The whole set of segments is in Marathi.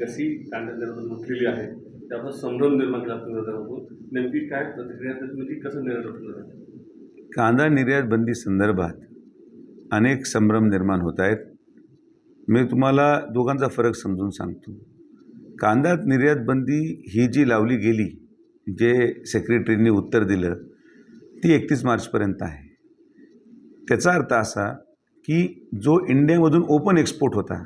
कशी कांदा उठलेली आहे त्यावर संभ्रम निर्माण केला तुम्ही नेमकी काय प्रतिक्रिया नेमकी म्हणजे कसं निर्णय कांदा निर्यात बंदी संदर्भात अनेक संभ्रम निर्माण होत आहेत. मी तुम्हाला दोघांचा फरक समजून सांगतो. कांदा निर्यात बंदी ही जी लावली गेली जे सेक्रेटरींनी उत्तर दिलं ती एकतीस मार्चपर्यंत आहे. त्याचा अर्थ असा की जो इंडियामधून ओपन एक्सपोर्ट होता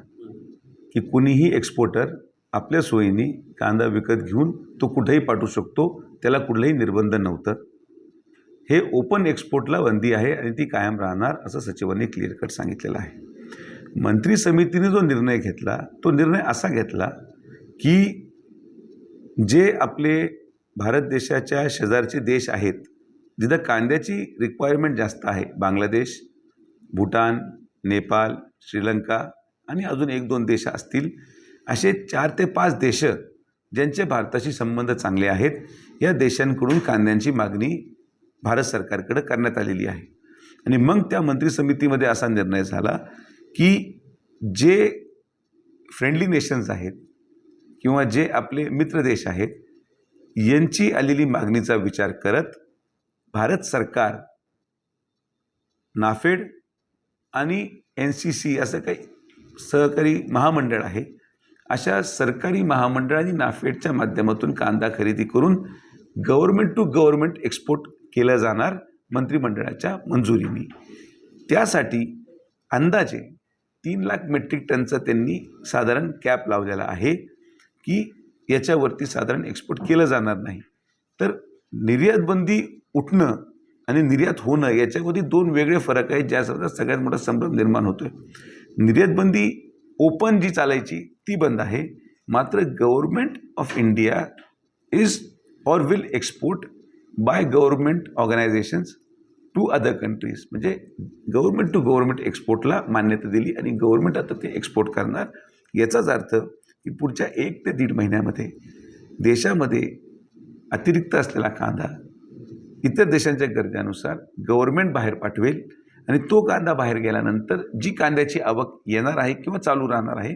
की कुणीही एक्सपोर्टर आपल्या सोयीने कांदा विकत घेऊन तो कुठेही पाठवू शकतो त्याला कुठलंही निर्बंध नव्हतं. हे ओपन एक्सपोर्टला बंदी आहे आणि ती कायम राहणार असं सचिवांनी क्लिअर कट सांगितलेलं आहे. मंत्री समितीने जो निर्णय घेतला तो निर्णय असा घेतला की जे आपले भारत देशाच्या शेजारचे देश आहेत जिथं कांद्याची रिक्वायरमेंट जास्त आहे बांगलादेश भूटान नेपाळ श्रीलंका आणि अजून एक दोन देश असतील असे चार ते पाच देश ज्यांचे भारताशी संबंध चांगले आहेत या देशांकडून कांद्यांची मागणी भारत सरकारकडे करण्यात आलेली आहे. आणि मग त्या मंत्री समितीमध्ये असा निर्णय झाला की जे फ्रेंडली नेशन्स आहेत किंवा जे आपले मित्र देश आहेत यांची आलेली मागणीचा विचार करत भारत सरकार नाफेड आणि एन सी सी असं काही सहकारी महामंडळ आहे. अशा सरकारी महामंडळ आणि नाफेडच्या माध्यमातून कांदा खरेदी करून गव्हर्मेंट टू गव्हर्मेंट एक्सपोर्ट केलं जाणार मंत्रिमंडळाच्या मंजुरीने. त्यासाठी अंदाजे तीन लाख मेट्रिक टनचा त्यांनी साधारण कॅप लावलेला आहे की याच्यावरती साधारण एक्सपोर्ट केलं जाणार नाही. तर निर्यातबंदी उठणं आणि निर्यात होणं याच्यामध्ये दोन वेगळे फरक आहेत ज्याचा सगळ्यात मोठा संभ्रम निर्माण होतो आहे निर्यातबंदी ओपन जी चालायची ती बंद आहे. मात्र government of India is or will export by government organisations to other countries. म्हणजे गव्हर्मेंट टू गव्हर्मेंट एक्सपोर्टला मान्यता दिली आणि गव्हर्मेंट आता ते एक्सपोर्ट करणार. याचाच अर्थ की पुढच्या एक ते दीड महिन्यामध्ये देशामध्ये अतिरिक्त असलेला कांदा इतर देशांच्या गरजानुसार गव्हर्मेंट बाहेर पाठवेल. आणि तो कांदा बाहेर गेल्यानंतर जी कांद्याची आवक येणार आहे किंवा चालू राहणार आहे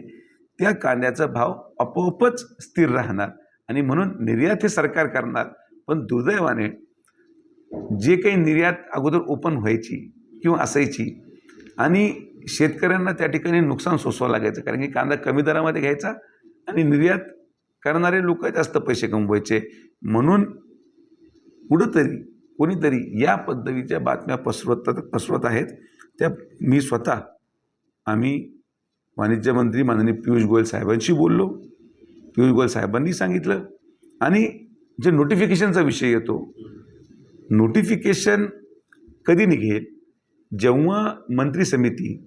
त्या कांद्याचा भाव आपोआपच स्थिर राहणार. आणि म्हणून निर्यात हे सरकार करणार पण दुर्दैवाने जे काही निर्यात अगोदर ओपन व्हायची किंवा असायची आणि शेतकऱ्यांना त्या ठिकाणी नुकसान सोसवा लागायचं कारण की कांदा कमी दरामध्ये घ्यायचा आणि निर्यात करणारे लोक जास्त पैसे कमवायचे. म्हणून कुठंतरी कोणीतरी या पद्धतीच्या बातम्या पसरवत पसरवत आहेत त्या मी स्वतः आम्ही वाणिज्य मंत्री माननीय पियुष गोयल साहेबांशी बोललो. पियुष गोयल साहेबांनी सांगितलं. आणि जे नोटिफिकेशनचा विषय येतो नोटिफिकेशन कधी निघेल? जेव्हा मंत्री समिती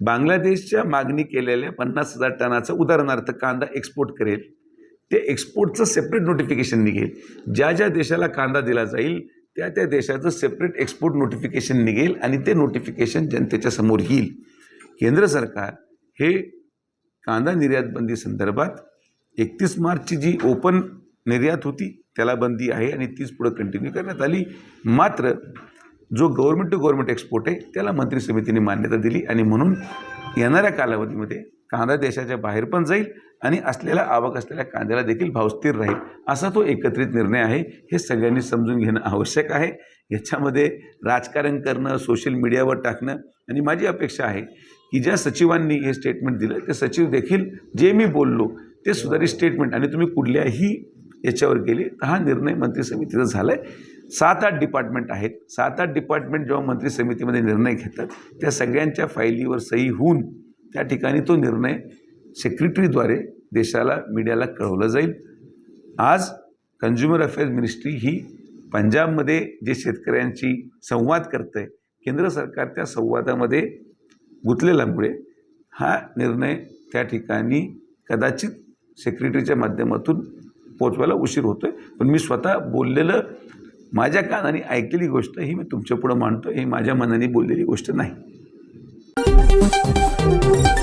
बांगलादेशच्या मागणी केलेल्या पन्नास हजार टनाचं उदाहरणार्थ कांदा एक्सपोर्ट करेल ते एक्सपोर्टचं सेपरेट नोटिफिकेशन निघेल. ज्या ज्या देशाला कांदा दिला जाईल त्या त्या देशाचं सेपरेट एक्सपोर्ट नोटिफिकेशन निघेल आणि ते नोटिफिकेशन जनतेच्या समोर येईल. केंद्र सरकार हे कांदा निर्यात बंदी संदर्भात एकतीस मार्चची जी ओपन निर्यात होती त्याला बंदी आहे आणि तीच पुढं कंटिन्यू करण्यात आली. मात्र जो गव्हर्मेंट टू गव्हर्मेंट एक्सपोर्ट आहे त्याला मंत्री समितीने मान्यता दिली आणि म्हणून येणाऱ्या कालावधीमध्ये कांदा देशाच्या बाहेर पण जाईल आणि असलेल्या आवक असलेल्या कांद्याला देखील भाव स्थिर राहील. असा तो एकत्रित निर्णय आहे हे सगळ्यांनी समजून घेणं आवश्यक आहे. याच्यामध्ये राजकारण करणं सोशल मीडियावर टाकणं आणि माझी अपेक्षा आहे की ज्या सचिवांनी हे स्टेटमेंट दिलं ते सचिव देखील जे मी बोललो ते सुधारित स्टेटमेंट आणि तुम्ही कुठल्याही याच्यावर गेले तर हा निर्णय मंत्री समितीचा झाला आहे सात आठ डिपार्टमेंट आहेत. सात आठ डिपार्टमेंट जेव्हा मंत्री समितीमध्ये निर्णय घेतात त्या सगळ्यांच्या फायलीवर सही होऊन त्या ठिकाणी तो निर्णय सेक्रेटरीद्वारे देशाला मीडियाला कळवलं जाईल. आज कन्झ्युमर अफेअर्स मिनिस्ट्री ही पंजाबमध्ये जे शेतकऱ्यांची संवाद करतं आहे केंद्र सरकार त्या संवादामध्ये गुंतलेल्यामुळे हा निर्णय त्या ठिकाणी कदाचित सेक्रेटरीच्या माध्यमातून पोचवायला उशीर होतो आहे पण मी स्वतः बोललेलं माझ्या कानाने ऐकलेली गोष्ट ही मी तुमच्यापुढं मांडतो ही माझ्या मनाने बोललेली गोष्ट नाही. Thank you.